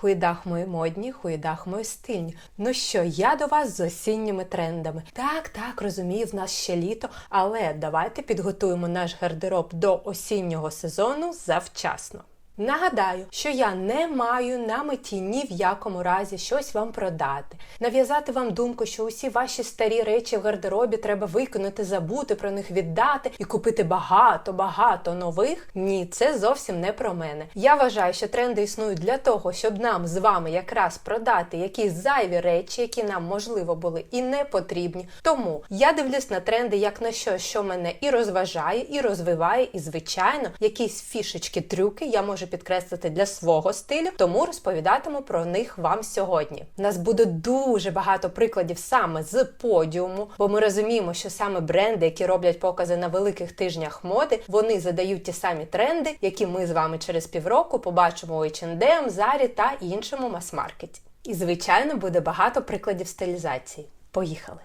Хуїдах мої модні, хуїдах мої стильні. Ну що, я до вас з осінніми трендами. Так, так, розумію, в нас ще літо, але давайте підготуємо наш гардероб до осіннього сезону завчасно. Нагадаю, що я не маю на меті ні в якому разі щось вам продати, нав'язати вам думку, що усі ваші старі речі в гардеробі треба виконати, забути про них віддати і купити багато-багато нових. Ні, це зовсім не про мене. Я вважаю, що тренди існують для того, щоб нам з вами якраз продати якісь зайві речі, які нам можливо були і не потрібні. Тому я дивлюсь на тренди як на щось, що мене і розважає, і розвиває, і звичайно, якісь фішечки, трюки я можу підкреслити для свого стилю, тому розповідатиму про них вам сьогодні. У нас буде дуже багато прикладів саме з подіуму, бо ми розуміємо, що саме бренди, які роблять покази на великих тижнях моди, вони задають ті самі тренди, які ми з вами через півроку побачимо у H&M, Zara та іншому мас-маркеті. І звичайно буде багато прикладів стилізації. Поїхали!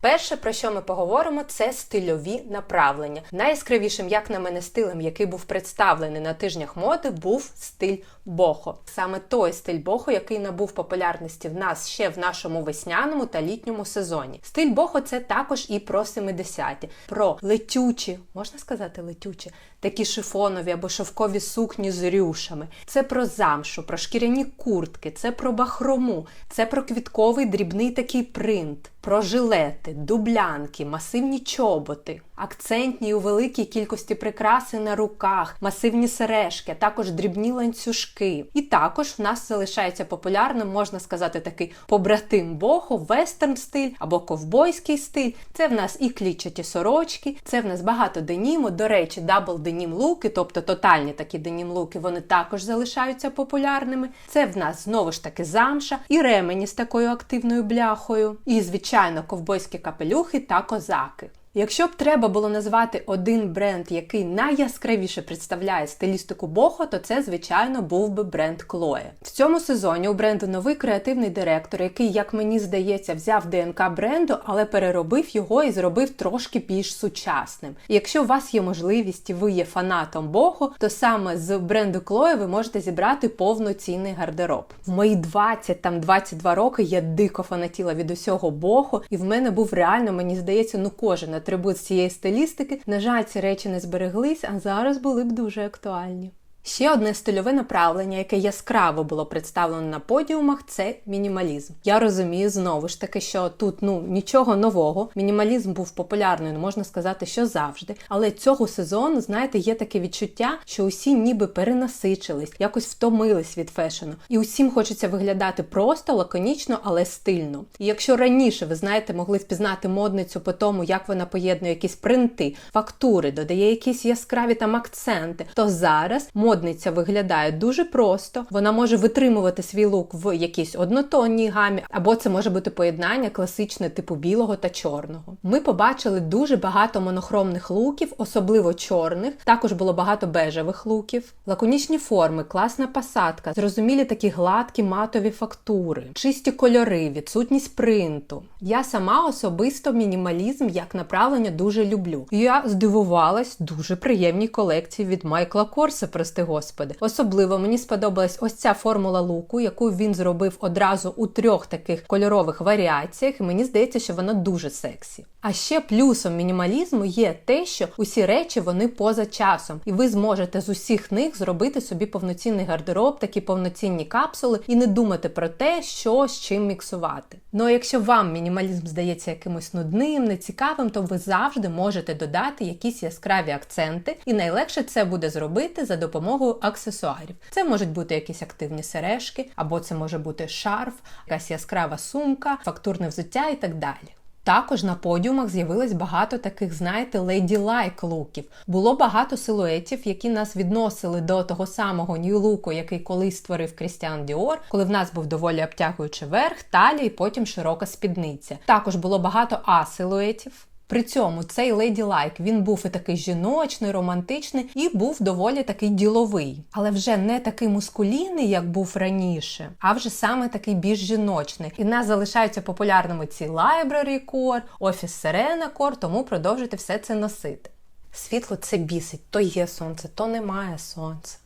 Перше, про що ми поговоримо, це стильові направлення. Найяскравішим, як на мене, стилем, який був представлений на тижнях моди, був стиль бохо. Саме той стиль бохо, який набув популярності в нас ще в нашому весняному та літньому сезоні. Стиль бохо це також і про 70-ті, про летючі, можна сказати, летючі, такі шифонові або шовкові сукні з рюшами. Це про замшу, про шкіряні куртки, це про бахрому, це про квітковий дрібний такий принт, про жилети, дублянки, масивні чоботи, акцентні у великій кількості прикраси на руках, масивні сережки, також дрібні ланцюжки. І також в нас залишається популярним, можна сказати, такий побратим бохо, вестерн стиль або ковбойський стиль. Це в нас і клітчаті сорочки, це в нас багато деніму. До речі, дабл денім луки, тобто тотальні такі денім луки, вони також залишаються популярними. Це в нас знову ж таки замша і ремені з такою активною бляхою. І, звичайно, ковбойські капелюхи та козаки. Якщо б треба було назвати один бренд, який найяскравіше представляє стилістику бохо, то це, звичайно, був би бренд Chloe. В цьому сезоні у бренду новий креативний директор, який, як мені здається, взяв ДНК бренду, але переробив його і зробив трошки більш сучасним. І якщо у вас є можливість і ви є фанатом бохо, то саме з бренду Chloe ви можете зібрати повноцінний гардероб. В мої 20 там 22 роки я дико фанатіла від усього бохо, і в мене був реально, мені здається, ну кожен атрибут цієї стилістики. На жаль, ці речі не збереглись, а зараз були б дуже актуальні. Ще одне стильове направлення, яке яскраво було представлено на подіумах, це мінімалізм. Я розумію знову ж таки, що тут ну нічого нового. Мінімалізм був популярний, ну можна сказати, що завжди. Але цього сезону, знаєте, є таке відчуття, що усі ніби перенасичились, якось втомились від фешену, і усім хочеться виглядати просто, лаконічно, але стильно. І якщо раніше ви знаєте, могли впізнати модницю по тому, як вона поєднує якісь принти, фактури, додає якісь яскраві там акценти, то зараз модниця виглядає дуже просто. Вона може витримувати свій лук в якійсь однотонній гамі, або це може бути поєднання класичне типу білого та чорного. Ми побачили дуже багато монохромних луків, особливо чорних. Також було багато бежевих луків, лаконічні форми, класна посадка, зрозумілі такі гладкі матові фактури, чисті кольори, відсутність принту. Я сама особисто мінімалізм як направлення дуже люблю. Я здивувалась дуже приємній колекції від Майкла Корса, прости господи. Особливо мені сподобалась ось ця формула луку, яку він зробив одразу у трьох таких кольорових варіаціях, і мені здається, що вона дуже сексі. А ще плюсом мінімалізму є те, що усі речі вони поза часом, і ви зможете з усіх них зробити собі повноцінний гардероб, такі повноцінні капсули, і не думати про те, що з чим міксувати. Ну а якщо вам мінімалізм здається якимось нудним, нецікавим, то ви завжди можете додати якісь яскраві акценти, і найлегше це буде зробити за допомогою аксесуарів. Це можуть бути якісь активні сережки, або це може бути шарф, якась яскрава сумка, фактурне взуття і так далі. Також на подіумах з'явилось багато таких, знаєте, леді-лайк луків. Було багато силуетів, які нас відносили до того самого нью-луку, який колись створив Крістіан Діор, коли в нас був доволі обтягуючий верх, талія і потім широка спідниця. Також було багато а-силуетів. При цьому цей Lady Like, він був і такий жіночний, романтичний, і був доволі такий діловий, але вже не такий мускулінний, як був раніше, а вже саме такий більш жіночний. І в нас залишаються популярними ці Library Core, Office Serena Core, тому продовжуйте все це носити. Світло це бісить, то є сонце, то немає сонця.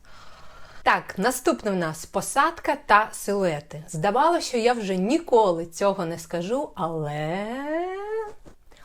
Так, наступне в нас посадка та силуети. Здавалося, що я вже ніколи цього не скажу, але.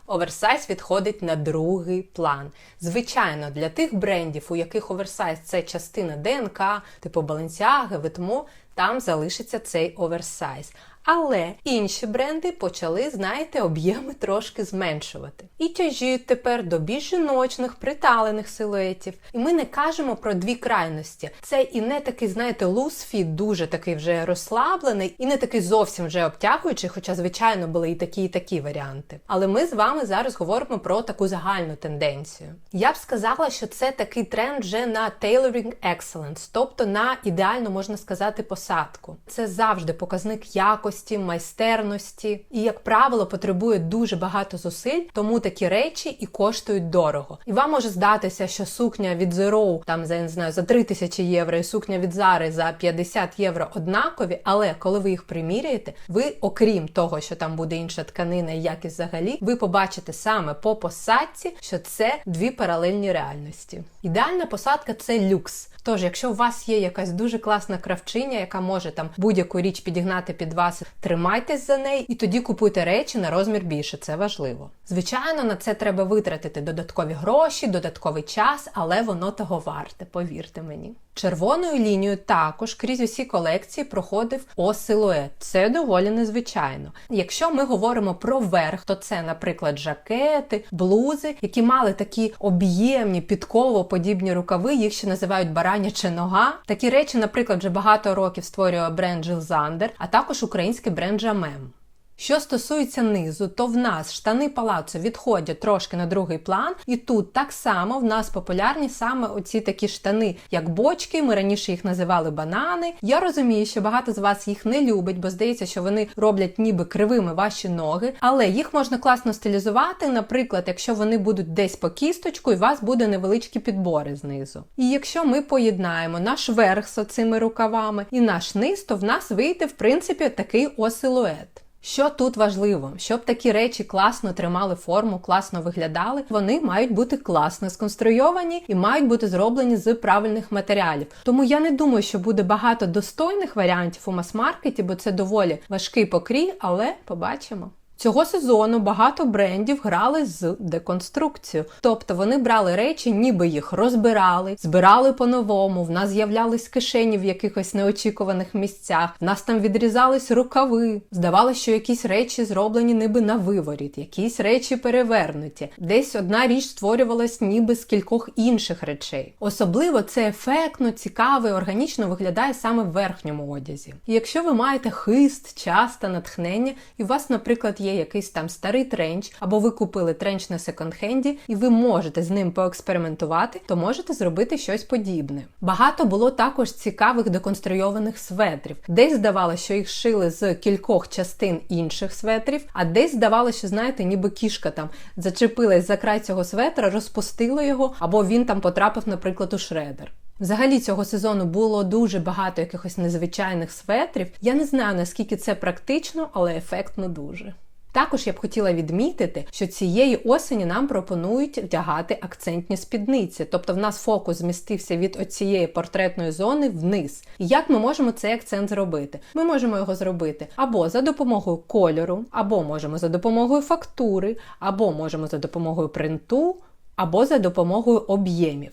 Оверсайз відходить на другий план. Звичайно, для тих брендів, у яких оверсайз це частина ДНК, типу Balenciaga, Витмо, там залишиться цей оверсайз. Але інші бренди почали, знаєте, об'єми трошки зменшувати. І тяжіють тепер до більш жіночних, приталених силуетів. І ми не кажемо про дві крайності. Це і не такий, знаєте, лузфіт, дуже такий вже розслаблений, і не такий зовсім вже обтягуючий, хоча, звичайно, були і такі, і такі варіанти. Але ми з вами зараз говоримо про таку загальну тенденцію. Я б сказала, що це такий тренд вже на tailoring excellence, тобто на ідеально можна сказати посадку. Це завжди показник якості майстерності і, як правило, потребує дуже багато зусиль, тому такі речі і коштують дорого. І вам може здатися, що сукня від Zero, там за я не знаю за 3 тисячі євро, і сукня від Зари за 50 євро однакові. Але коли ви їх приміряєте, ви, окрім того, що там буде інша тканина і якість взагалі, ви побачите саме по посадці, що це дві паралельні реальності. Ідеальна посадка це люкс. Тож, якщо у вас є якась дуже класна кравчиня, яка може там будь-яку річ підігнати під вас, тримайтесь за неї і тоді купуйте речі на розмір більше. Це важливо. Звичайно, на це треба витратити додаткові гроші, додатковий час, але воно того варте, повірте мені. Червоною лінією також крізь усі колекції проходив осилует. Це доволі незвичайно. Якщо ми говоримо про верх, то це, наприклад, жакети, блузи, які мали такі об'ємні підково-подібні рукави, їх ще називають бараняча нога. Такі речі, наприклад, вже багато років створює бренд Жилзандер, а також український бренд Жамем. Що стосується низу, то в нас штани палацу відходять трошки на другий план, і тут так само в нас популярні саме оці такі штани, як бочки. Ми раніше їх називали банани. Я розумію, що багато з вас їх не любить, бо здається, що вони роблять ніби кривими ваші ноги, але їх можна класно стилізувати, наприклад, якщо вони будуть десь по кісточку, і у вас буде невеличкі підбори знизу. І якщо ми поєднаємо наш верх з оцими рукавами і наш низ, то в нас вийде в принципі такий осилует. Що тут важливо, щоб такі речі класно тримали форму, класно виглядали, вони мають бути класно сконструйовані і мають бути зроблені з правильних матеріалів. Тому я не думаю, що буде багато достойних варіантів у мас-маркеті, бо це доволі важкий покрій, але побачимо. Цього сезону багато брендів грали з деконструкцією, тобто вони брали речі, ніби їх розбирали, збирали по-новому. В нас з'являлись кишені в якихось неочікуваних місцях. В нас там відрізались рукави. Здавалося, що якісь речі зроблені ніби на виворіт, якісь речі перевернуті. Десь одна річ створювалась ніби з кількох інших речей. Особливо це ефектно, цікаво і органічно виглядає саме в верхньому одязі. І якщо ви маєте хист, час та натхнення, і у вас, наприклад, є якийсь там старий тренч, або ви купили тренч на секонд-хенді, і ви можете з ним поекспериментувати, то можете зробити щось подібне. Багато було також цікавих деконструйованих светрів. Десь здавалося, що їх шили з кількох частин інших светрів, а десь здавалося, що знаєте, ніби кішка там зачепилась за край цього светра, розпустила його, або він там потрапив, наприклад, у шредер. Взагалі цього сезону було дуже багато якихось незвичайних светрів. Я не знаю наскільки це практично, але ефектно дуже. Також я б хотіла відмітити, що цієї осені нам пропонують вдягати акцентні спідниці, тобто в нас фокус змістився від оцієї портретної зони вниз. І як ми можемо цей акцент зробити? Ми можемо його зробити або за допомогою кольору, або можемо за допомогою фактури, або можемо за допомогою принту, або за допомогою об'ємів.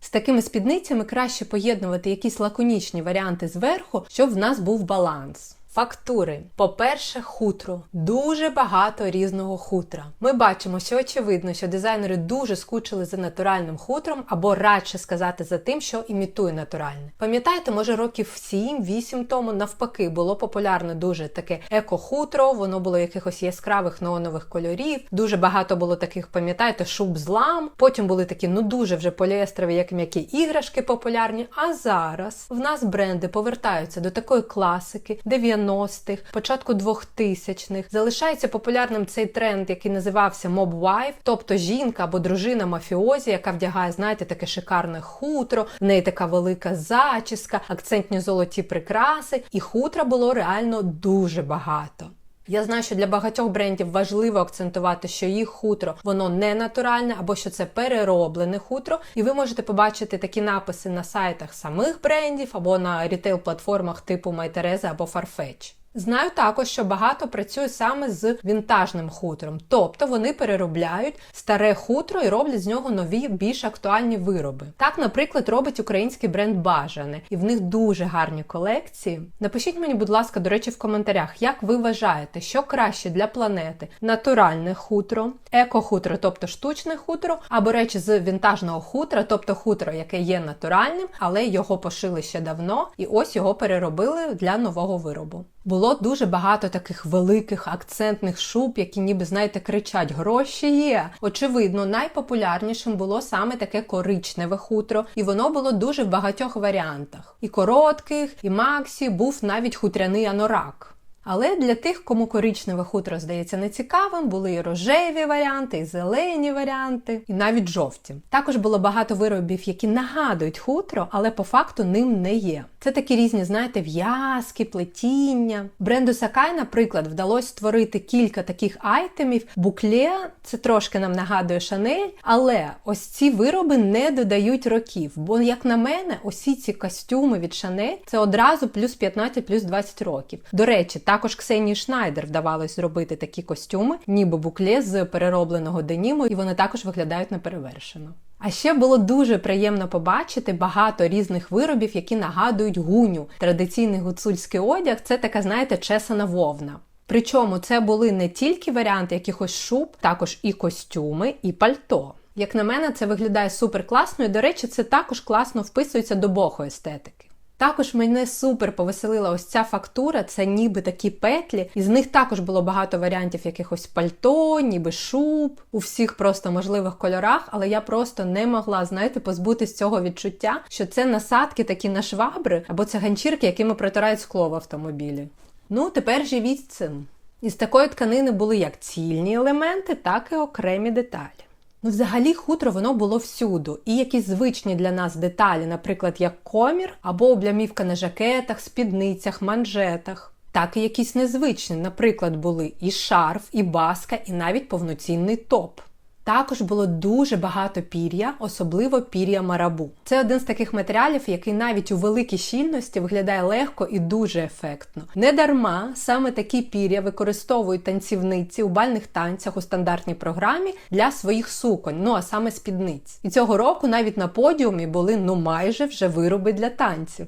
З такими спідницями краще поєднувати якісь лаконічні варіанти зверху, щоб в нас був баланс. Фактури. По-перше, хутро. Дуже багато різного хутра. Ми бачимо, що очевидно, що дизайнери дуже скучили за натуральним хутром, або радше сказати за тим, що імітує натуральне. Пам'ятаєте, може років 7-8 тому навпаки було популярне дуже таке еко-хутро, воно було якихось яскравих неонових кольорів. Дуже багато було таких, пам'ятаєте, шуб злам. Потім були такі, ну дуже вже поліестрові, як м'які іграшки популярні. А зараз в нас бренди повертаються до такої класики, 90 90-х, початку 2000-х. Залишається популярним цей тренд, який називався Mob Wife, тобто жінка або дружина мафіозі, яка вдягає, знаєте, таке шикарне хутро, в неї така велика зачіска, акцентні золоті прикраси, і хутра було реально дуже багато. Я знаю, що для багатьох брендів важливо акцентувати, що їх хутро воно не натуральне або що це перероблене хутро, і ви можете побачити такі написи на сайтах самих брендів або на рітейл-платформах типу MyTeresa або Farfetch. Знаю також, що багато працює саме з вінтажним хутром, тобто вони переробляють старе хутро і роблять з нього нові, більш актуальні вироби. Так, наприклад, робить український бренд Бажане, і в них дуже гарні колекції. Напишіть мені, будь ласка, до речі, в коментарях, як ви вважаєте, що краще для планети: натуральне хутро, еко-хутро, тобто штучне хутро, або речі з вінтажного хутра, тобто хутро, яке є натуральним, але його пошили ще давно, і ось його переробили для нового виробу. Було дуже багато таких великих акцентних шуб, які ніби знаєте кричать Гроші є. Очевидно, найпопулярнішим було саме таке коричневе хутро, і воно було дуже в багатьох варіантах. І коротких, і максі був навіть хутряний анорак. Але для тих, кому коричневе хутро здається нецікавим, були і рожеві варіанти, і зелені варіанти, і навіть жовті. Також було багато виробів, які нагадують хутро, але по факту ним не є. Це такі різні, знаєте, в'язки, плетіння. Бренду Сакай, наприклад, вдалося створити кілька таких айтемів. Букле це трошки нам нагадує Шанель, але ось ці вироби не додають років. Бо, як на мене, усі ці костюми від Шанель це одразу плюс 15, плюс 20 років. До речі, також Ксенії Шнайдер вдавалось зробити такі костюми, ніби букле з переробленого деніму, і вони також виглядають неперевершено. А ще було дуже приємно побачити багато різних виробів, які нагадують гуню. Традиційний гуцульський одяг це така, знаєте, чесана вовна. Причому це були не тільки варіанти якихось шуб, також і костюми, і пальто. Як на мене, це виглядає супер класно, і, до речі, це також класно вписується до бохо естетики. Також мене супер повеселила ось ця фактура, це ніби такі петлі, і з них також було багато варіантів якихось пальто, ніби шуб, у всіх просто можливих кольорах, але я просто не могла, знаєте, позбутись цього відчуття, що це насадки такі на швабри, або це ганчірки, якими протирають скло в автомобілі. Ну, тепер живіть цим. Із такої тканини були як цільні елементи, так і окремі деталі. Ну, взагалі, хутро воно було всюду. І якісь звичні для нас деталі, наприклад, як комір або облямівка на жакетах, спідницях, манжетах. Так і якісь незвичні, наприклад, були і шарф, і баска, і навіть повноцінний топ. Також було дуже багато пір'я, особливо пір'я марабу. Це один з таких матеріалів, який навіть у великій щільності виглядає легко і дуже ефектно. Не дарма саме такі пір'я використовують танцівниці у бальних танцях у стандартній програмі для своїх суконь, ну а саме спідниць. І цього року навіть на подіумі були ну майже вже вироби для танців.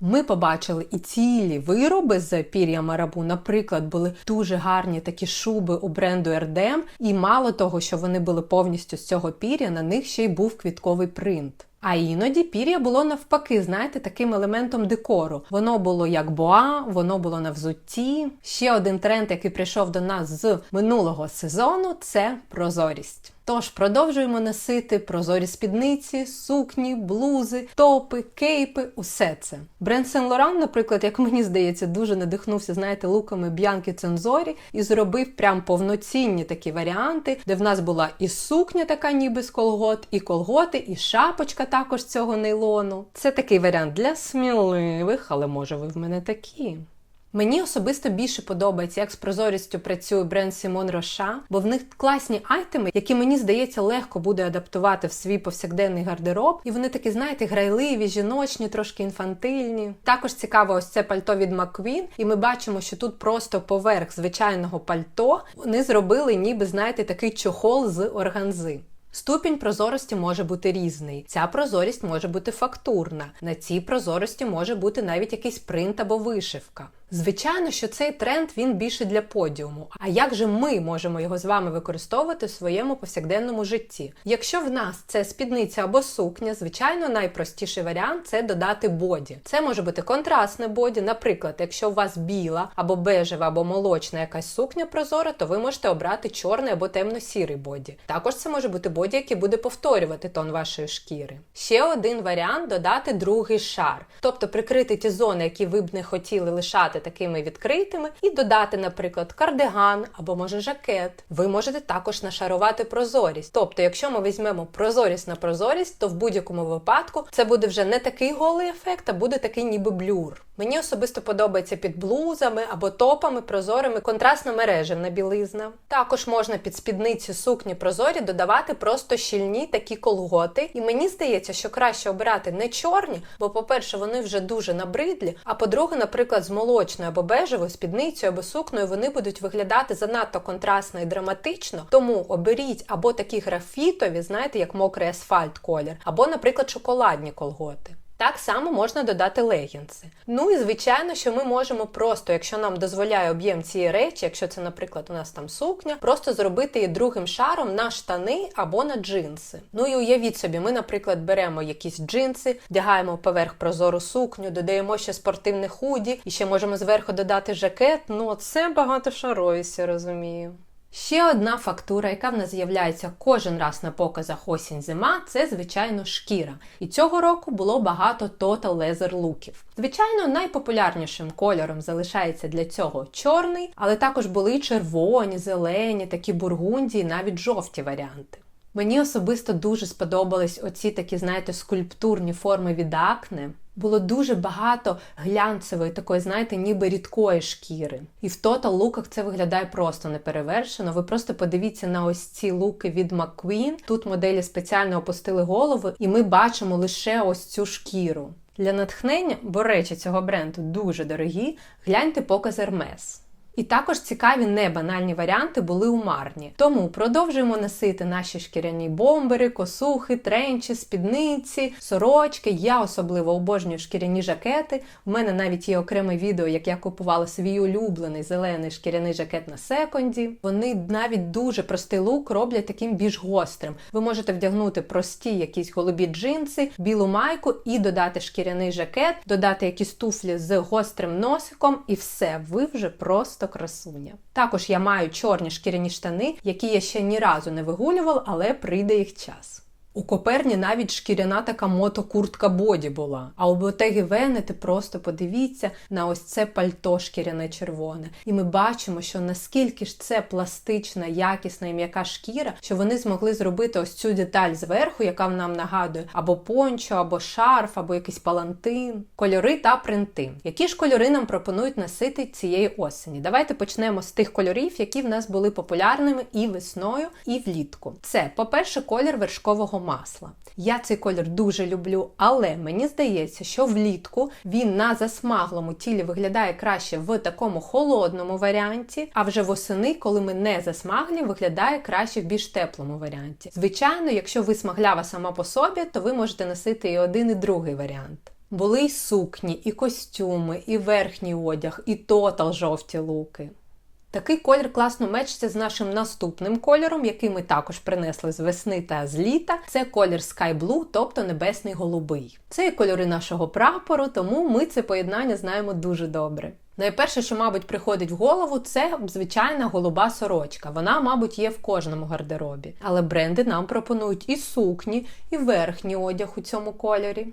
Ми побачили і цілі вироби з пір'я марабу. Наприклад, були дуже гарні такі шуби у бренду Erdem, і мало того, що вони були повністю з цього пір'я, на них ще й був квітковий принт. А іноді пір'я було навпаки, знаєте, таким елементом декору. Воно було як боа, воно було на взутті. Ще один тренд, який прийшов до нас з минулого сезону, це прозорість. Тож продовжуємо носити прозорі спідниці, сукні, блузи, топи, кейпи, усе це. Бренд Saint Laurent, наприклад, як мені здається, дуже надихнувся, знаєте, луками Б'янки Цензорі і зробив прям повноцінні такі варіанти, де в нас була і сукня, така ніби з колгот, і колготи, і шапочка також цього нейлону. Це такий варіант для сміливих, але може ви в мене такі. Мені особисто більше подобається, як з прозорістю працює бренд Simon Rocha, бо в них класні айтеми, які мені здається легко буде адаптувати в свій повсякденний гардероб. І вони такі, знаєте, грайливі, жіночні, трошки інфантильні. Також цікаво, ось це пальто від McQueen, і ми бачимо, що тут просто поверх звичайного пальто вони зробили, ніби знаєте, такий чохол з органзи. Ступінь прозорості може бути різний. Ця прозорість може бути фактурна. На цій прозорості може бути навіть якийсь принт або вишивка. Звичайно, що цей тренд він більше для подіуму. А як же ми можемо його з вами використовувати в своєму повсякденному житті? Якщо в нас це спідниця або сукня, звичайно, найпростіший варіант це додати боді. Це може бути контрастне боді. Наприклад, якщо у вас біла або бежева, або молочна якась сукня прозора, то ви можете обрати чорний або темно-сірий боді. Також це може бути боді, який буде повторювати тон вашої шкіри. Ще один варіант додати другий шар, тобто прикрити ті зони, які ви б не хотіли лишати залишати такими відкритими і додати, наприклад, кардиган або може жакет. Ви можете також нашарувати прозорість. Тобто, якщо ми візьмемо прозорість на прозорість, то в будь-якому випадку це буде вже не такий голий ефект, а буде такий ніби блюр. Мені особисто подобається під блузами або топами прозорими контрастно мережевна білизна. Також можна під спідниці сукні прозорі додавати просто щільні такі колготи. І мені здається, що краще обирати не чорні, бо, по-перше, вони вже дуже набридлі. А по-друге, наприклад, з молочною або бежевою спідницею або сукною вони будуть виглядати занадто контрастно і драматично. Тому оберіть або такі графітові, знаєте, як мокрий асфальт колір, або, наприклад, шоколадні колготи. Так само можна додати легінси. Ну і звичайно, що ми можемо просто, якщо нам дозволяє об'єм цієї речі, якщо це, наприклад, у нас там сукня, просто зробити її другим шаром на штани або на джинси. Ну і уявіть собі, ми, наприклад, беремо якісь джинси, вдягаємо поверх прозору сукню, додаємо ще спортивне худі і ще можемо зверху додати жакет. Ну це багатошаровість, я розумію. Ще одна фактура, яка в нас з'являється кожен раз на показах осінь-зима, це, звичайно, шкіра. І цього року було багато Total Leather луків. Звичайно, найпопулярнішим кольором залишається для цього чорний, але також були червоні, зелені, такі бургундії, навіть жовті варіанти. Мені особисто дуже сподобались оці такі, знаєте, скульптурні форми від акне. Було дуже багато глянцевої, такої, знаєте, ніби рідкої шкіри. І в Total луках це виглядає просто неперевершено. Ви просто подивіться на ось ці луки від McQueen. Тут моделі спеціально опустили голову, і ми бачимо лише ось цю шкіру. Для натхнення, бо речі цього бренду дуже дорогі, гляньте показ Hermes. І також цікаві небанальні варіанти були у марні. Тому продовжуємо носити наші шкіряні бомбери, косухи, тренчі, спідниці, сорочки. Я особливо обожнюю шкіряні жакети. У мене навіть є окреме відео, як я купувала свій улюблений зелений шкіряний жакет на секонді. Вони навіть дуже простий лук роблять таким більш гострим. Ви можете вдягнути прості якісь голубі джинси, білу майку і додати шкіряний жакет, додати якісь туфлі з гострим носиком, і все, ви вже просто красуня. Також я маю чорні шкіряні штани, які я ще ні разу не вигулював, але прийде їх час. У коперні навіть шкіряна така мотокуртка боді була. А у Ботеги Венети просто подивіться на ось це пальто шкіряне червоне. І ми бачимо, що наскільки ж це пластична, якісна і м'яка шкіра, що вони змогли зробити ось цю деталь зверху, яка нам нагадує або пончо, або шарф, або якийсь палантин, кольори та принти. Які ж кольори нам пропонують носити цієї осені? Давайте почнемо з тих кольорів, які в нас були популярними і весною, і влітку. Це, по-перше, колір вершкового масла. Я цей колір дуже люблю, але мені здається, що влітку він на засмаглому тілі виглядає краще в такому холодному варіанті, а вже восени, коли ми не засмаглі, виглядає краще в більш теплому варіанті. Звичайно, якщо ви смаглява сама по собі, то ви можете носити і один, і другий варіант. Були й сукні, і костюми, і верхній одяг, і тотал жовті луки. Такий колір класно мечиться з нашим наступним кольором, який ми також принесли з весни та з літа. Це колір Sky Blue, тобто небесний голубий. Це і кольори нашого прапору, тому ми це поєднання знаємо дуже добре. Найперше, що, мабуть, приходить в голову, це звичайна голуба сорочка. Вона, мабуть, є в кожному гардеробі. Але бренди нам пропонують і сукні, і верхній одяг у цьому кольорі.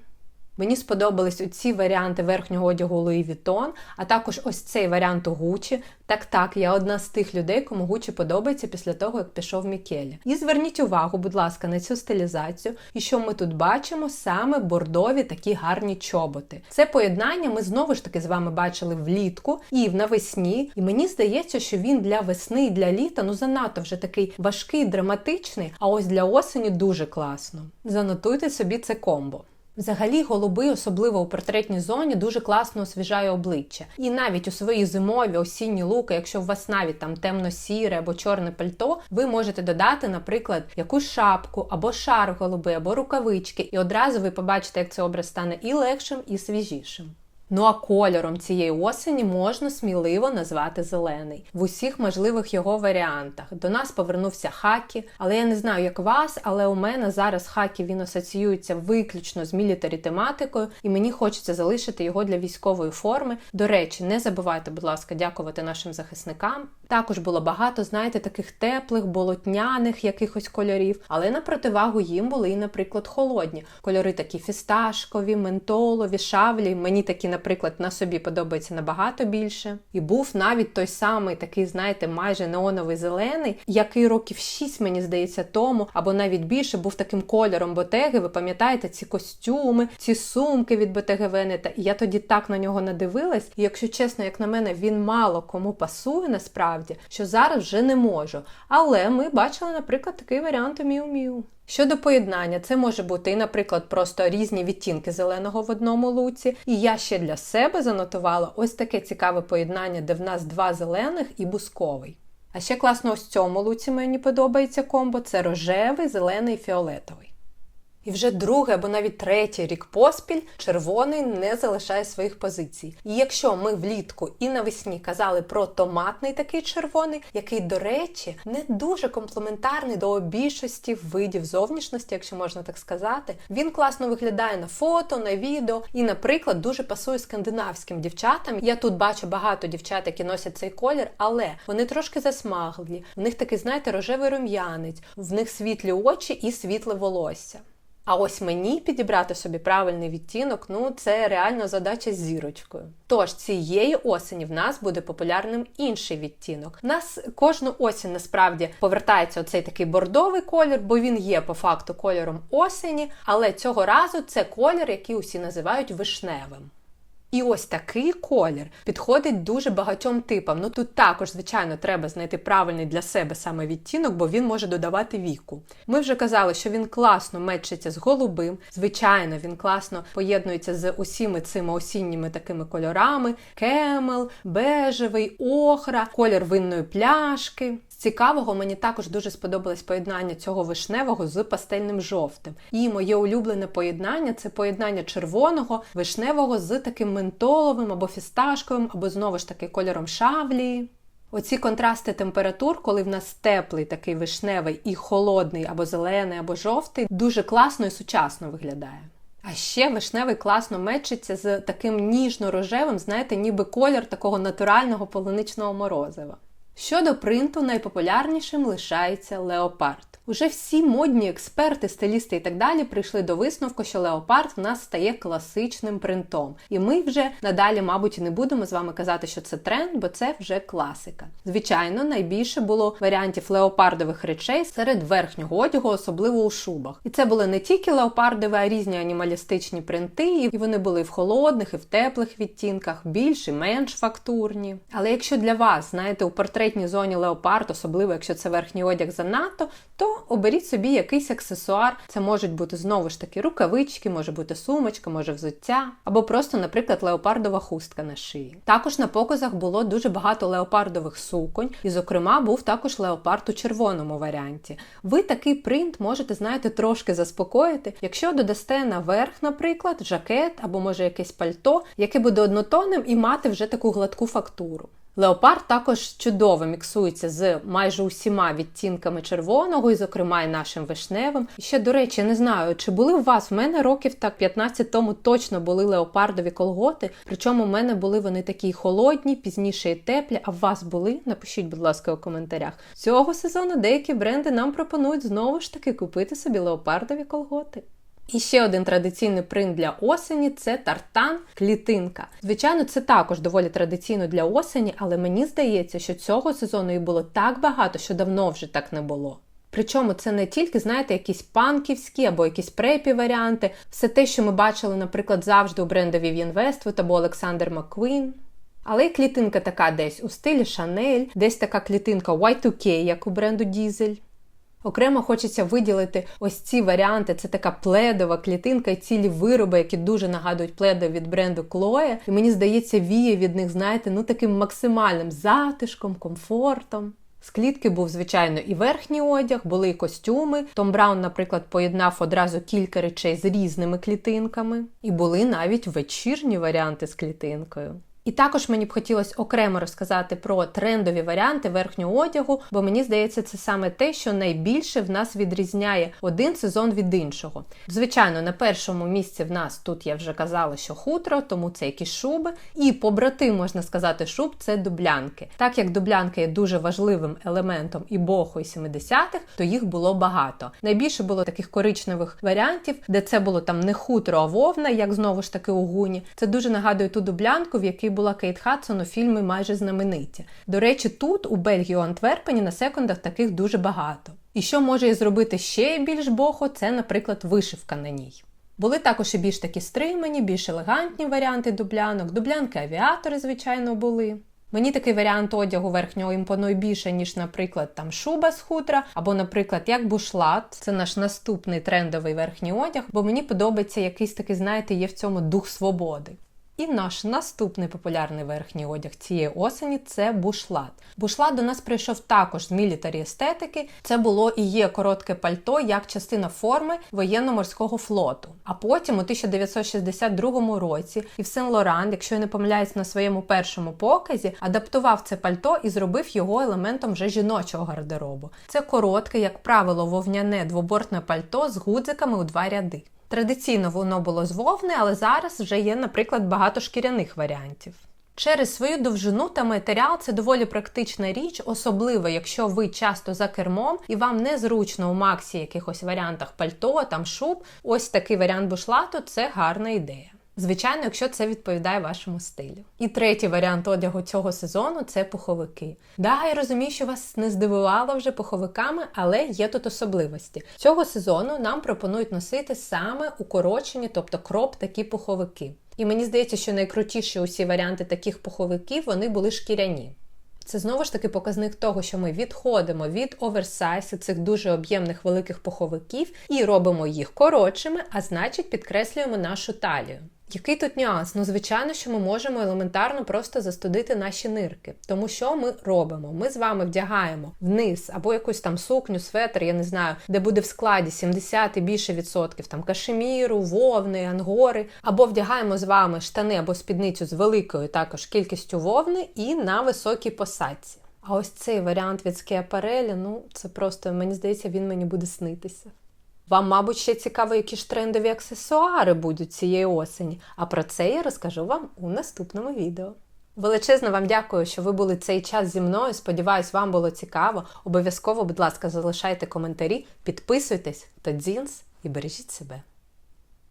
Мені сподобались оці варіанти верхнього одягу Louis Vuitton, а також ось цей варіант у Gucci. Так, так, я одна з тих людей, кому Gucci подобається після того, як пішов Мікелі. І зверніть увагу, будь ласка, на цю стилізацію. І що ми тут бачимо? Саме бордові такі гарні чоботи. Це поєднання ми знову ж таки з вами бачили влітку і навесні. І мені здається, що він для весни і для літа ну занадто вже такий важкий, драматичний, а ось для осені дуже класно. Занотуйте собі це комбо. Взагалі, голуби, особливо у портретній зоні, дуже класно освіжає обличчя. І навіть у свої зимові осінні луки, якщо у вас навіть там темно-сіре або чорне пальто, ви можете додати, наприклад, якусь шапку або шар голуби, або рукавички, і одразу ви побачите, як цей образ стане і легшим, і свіжішим. Ну а кольором цієї осені можна сміливо назвати зелений в усіх можливих його варіантах. До нас повернувся хакі, але я не знаю, як вас, але у мене зараз хакі він асоціюється виключно з мілітарі тематикою, і мені хочеться залишити його для військової форми. До речі, не забувайте, будь ласка, дякувати нашим захисникам. Також було багато, знаєте, таких теплих, болотняних якихось кольорів, але на противагу їм були і, наприклад, холодні кольори такі фісташкові, ментолові, шавлі. Мені такі, наприклад, на собі подобається набагато більше. І був навіть той самий такий, знаєте, майже неоновий зелений, який років 6, мені здається, тому, або навіть більше був таким кольором ботеги. Ви пам'ятаєте, ці костюми, ці сумки від ботеги Венета. І я тоді так на нього надивилась. І якщо чесно, як на мене, він мало кому пасує насправді, що зараз вже не можу. Але ми бачили, наприклад, такий варіант у Міу Міу. Щодо поєднання, це може бути і, наприклад, просто різні відтінки зеленого в одному луці. І я ще для себе занотувала ось таке цікаве поєднання, де в нас два зелених і бусковий. А ще класно ось цьому луці мені подобається комбо це рожевий, зелений фіолетовий. І вже другий або навіть третій рік поспіль червоний не залишає своїх позицій. І якщо ми влітку і навесні казали про томатний такий червоний, який, до речі, не дуже комплементарний до більшості видів зовнішності, якщо можна так сказати, він класно виглядає на фото, на відео і, наприклад, дуже пасує скандинавським дівчатам. Я тут бачу багато дівчат, які носять цей колір, але вони трошки засмаглі. В них такий, знаєте, рожевий рум'янець, в них світлі очі і світле волосся. А ось мені підібрати собі правильний відтінок, ну це реально задача з зірочкою. Тож цієї осені в нас буде популярним інший відтінок. У нас кожну осінь насправді повертається оцей такий бордовий колір, бо він є по факту кольором осені, але цього разу це колір, який усі називають вишневим. І ось такий колір підходить дуже багатьом типам. Ну тут також, звичайно, треба знайти правильний для себе саме відтінок, бо він може додавати віку. Ми вже казали, що він класно мечиться з голубим. Звичайно, він класно поєднується з усіми цими осінніми такими кольорами: кемел, бежевий, охра, колір винної пляшки. Цікавого мені також дуже сподобалось поєднання цього вишневого з пастельним жовтим. І моє улюблене поєднання це поєднання червоного, вишневого з таким ментоловим або фісташковим, або знову ж таки кольором шавлії. Оці контрасти температур, коли в нас теплий такий вишневий і холодний, або зелений, або жовтий, дуже класно і сучасно виглядає. А ще вишневий класно мечиться з таким ніжно-рожевим, знаєте, ніби колір такого натурального полуничного морозива. Щодо принту, найпопулярнішим лишається леопард. Уже всі модні експерти, стилісти і так далі прийшли до висновку, що леопард в нас стає класичним принтом. І ми вже надалі, мабуть, не будемо з вами казати, що це тренд, бо це вже класика. Звичайно, найбільше було варіантів леопардових речей серед верхнього одягу, особливо у шубах. І це були не тільки леопардові, а різні анімалістичні принти, і вони були в холодних, і в теплих відтінках, більш і менш фактурні. Але якщо для вас, знаєте, у портретній зоні леопард, особливо якщо це верхній одяг занадто, то оберіть собі якийсь аксесуар. Це можуть бути знову ж таки рукавички, може бути сумочка, може взуття, або просто, наприклад, леопардова хустка на шиї. Також на показах було дуже багато леопардових суконь, і, зокрема, був також леопард у червоному варіанті. Ви такий принт можете, знаєте, трошки заспокоїти, якщо додасте наверх, наприклад, жакет або може якесь пальто, яке буде однотонним і мати вже таку гладку фактуру. Леопард також чудово міксується з майже усіма відтінками червоного, і, зокрема, і нашим вишневим. І ще, до речі, не знаю, чи були у вас в мене років так 15 тому точно були леопардові колготи. Причому в мене були вони такі холодні, пізніше і теплі. А в вас були? Напишіть, будь ласка, у коментарях. Цього сезону деякі бренди нам пропонують знову ж таки купити собі леопардові колготи. І ще один традиційний принт для осені це тартан клітинка. Звичайно, це також доволі традиційно для осені, але мені здається, що цього сезону їх було так багато, що давно вже так не було. Причому це не тільки, знаєте, якісь панківські або якісь препі варіанти, все те, що ми бачили, наприклад, завжди у Vivienne Westwood або Олександр Макквін. Але й клітинка така десь у стилі Шанель, десь така клітинка Y2K, як у бренду Diesel. Окремо хочеться виділити ось ці варіанти. Це така пледова клітинка і цілі вироби, які дуже нагадують пледи від бренду Chloe. І мені здається, віє від них, знаєте, ну таким максимальним затишком, комфортом. З клітки був, звичайно, і верхній одяг, були і костюми. Том Браун, наприклад, поєднав одразу кілька речей з різними клітинками. І були навіть вечірні варіанти з клітинкою. І також мені б хотілося окремо розказати про трендові варіанти верхнього одягу, бо мені здається, це саме те, що найбільше в нас відрізняє один сезон від іншого. Звичайно, на першому місці в нас тут я вже казала, що хутро, тому це якісь шуби. І побратим, можна сказати, шуб це дублянки. Так як дублянки є дуже важливим елементом і боху, і 70-х, то їх було багато. Найбільше було таких коричневих варіантів, де це було там не хутро, а вовна, як знову ж таки у гуні. Це дуже нагадує ту дублянку, в якій була Кейт Хадсон у фільмі майже знамениті. До речі, тут у Бельгії у Антверпені на секундах таких дуже багато. І що може зробити ще більш бохо, це, наприклад, вишивка на ній. Були також і більш такі стримані, більш елегантні варіанти дублянок. Дублянки авіатори, звичайно, були. Мені такий варіант одягу верхнього імпонує більше, ніж, наприклад, там шуба з хутра, або, наприклад, як бушлат. Це наш наступний трендовий верхній одяг, бо мені подобається якийсь такий, знаєте, є в цьому дух свободи. І наш наступний популярний верхній одяг цієї осені це бушлат. Бушлат до нас прийшов також з мілітарі естетики. Це було і є коротке пальто як частина форми воєнно-морського флоту. А потім, у 1962 році, Ів Сен Лоран, якщо я не помиляюсь на своєму першому показі, адаптував це пальто і зробив його елементом вже жіночого гардеробу. Це коротке, як правило, вовняне двобортне пальто з гудзиками у два ряди. Традиційно воно було з вовни, але зараз вже є, наприклад, багато шкіряних варіантів. Через свою довжину та матеріал це доволі практична річ, особливо якщо ви часто за кермом і вам незручно у Максі якихось варіантах пальто, там шуб. Ось такий варіант бушлату це гарна ідея. Звичайно, якщо це відповідає вашому стилю. І третій варіант одягу цього сезону це пуховики. Да, я розумію, що вас не здивувало вже пуховиками, але є тут особливості. Цього сезону нам пропонують носити саме укорочені, тобто кроп такі пуховики. І мені здається, що найкрутіші усі варіанти таких пуховиків вони були шкіряні. Це знову ж таки показник того, що ми відходимо від оверсайсу цих дуже об'ємних великих пуховиків і робимо їх коротшими, а значить підкреслюємо нашу талію. Який тут нюанс? Ну, звичайно, що ми можемо елементарно просто застудити наші нирки. Тому що ми робимо? Ми з вами вдягаємо вниз або якусь там сукню, светр, я не знаю, де буде в складі 70 і більше відсотків там кашеміру, вовни, ангори, або вдягаємо з вами штани або спідницю з великою також кількістю вовни і на високій посадці. А ось цей варіант від скеапарелі, ну це просто мені здається, він мені буде снитися. Вам, мабуть, ще цікаво, які ж трендові аксесуари будуть цієї осені, а про це я розкажу вам у наступному відео. Величезно вам дякую, що ви були цей час зі мною. Сподіваюсь, вам було цікаво. Обов'язково, будь ласка, залишайте коментарі, підписуйтесь та дзінс і бережіть себе.